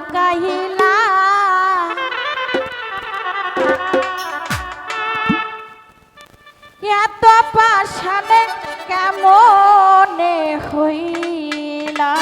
লুকাইলা এত পাশানে কেমনে হইলা?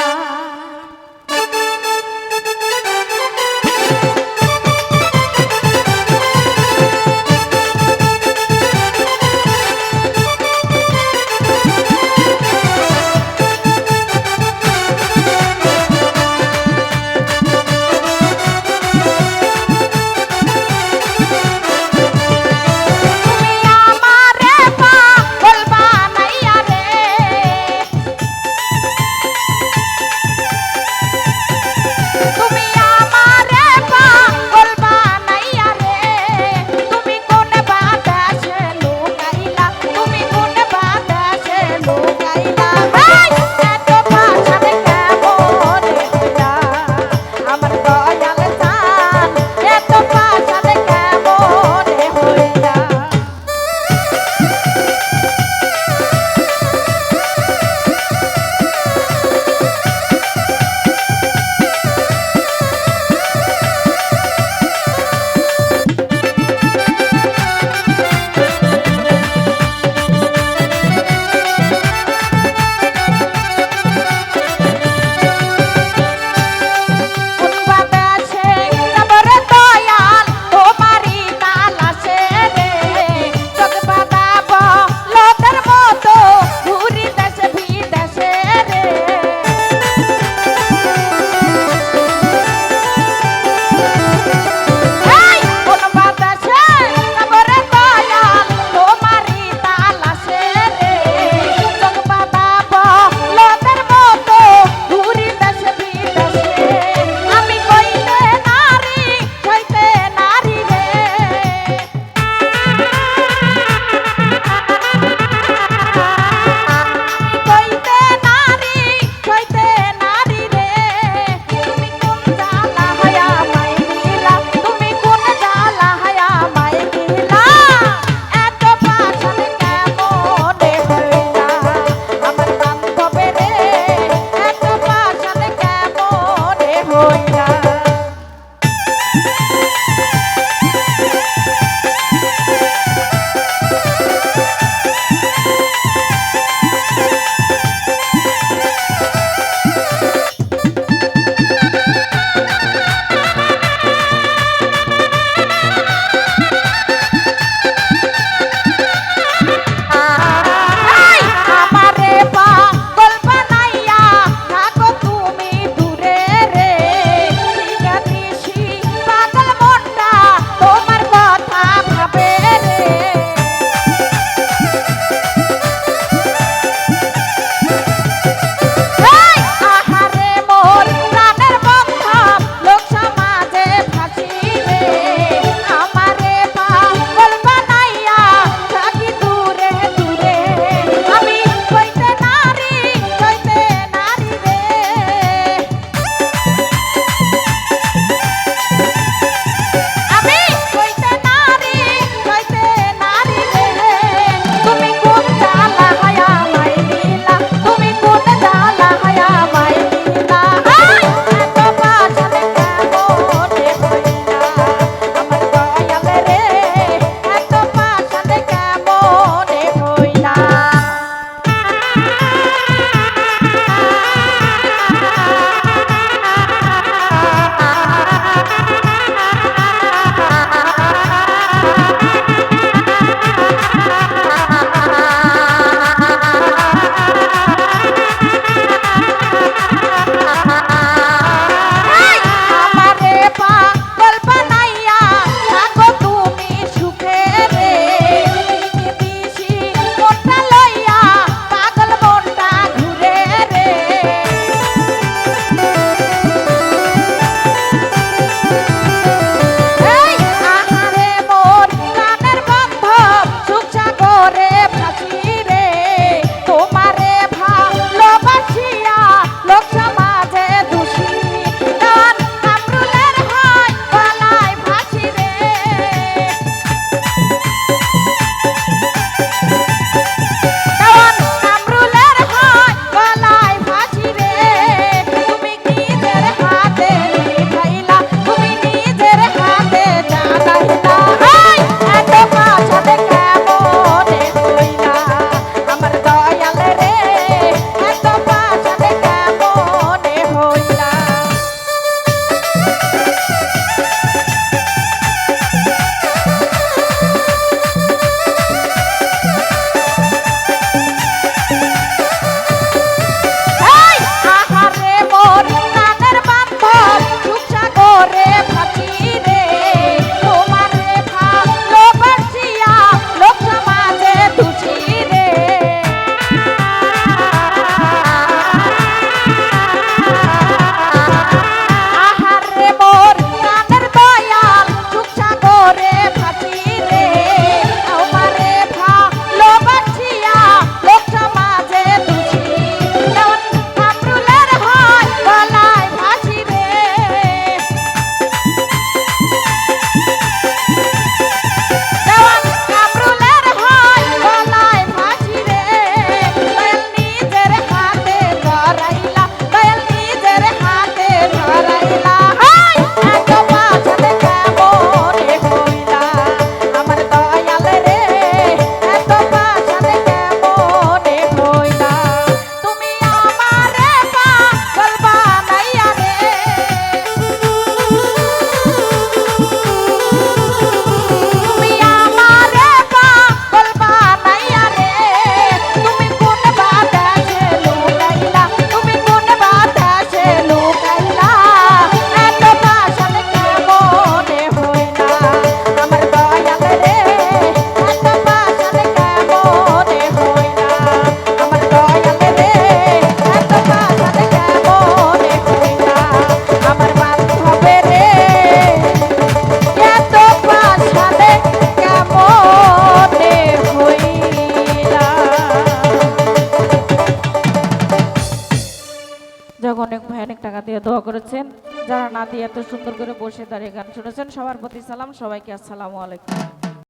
করেছেন যারা নাতি এত সুন্দর করে বসে দাঁড়িয়ে গান শুনেছেন, সবার প্রতি সালাম, সবাইকে আসসালামু আলাইকুম।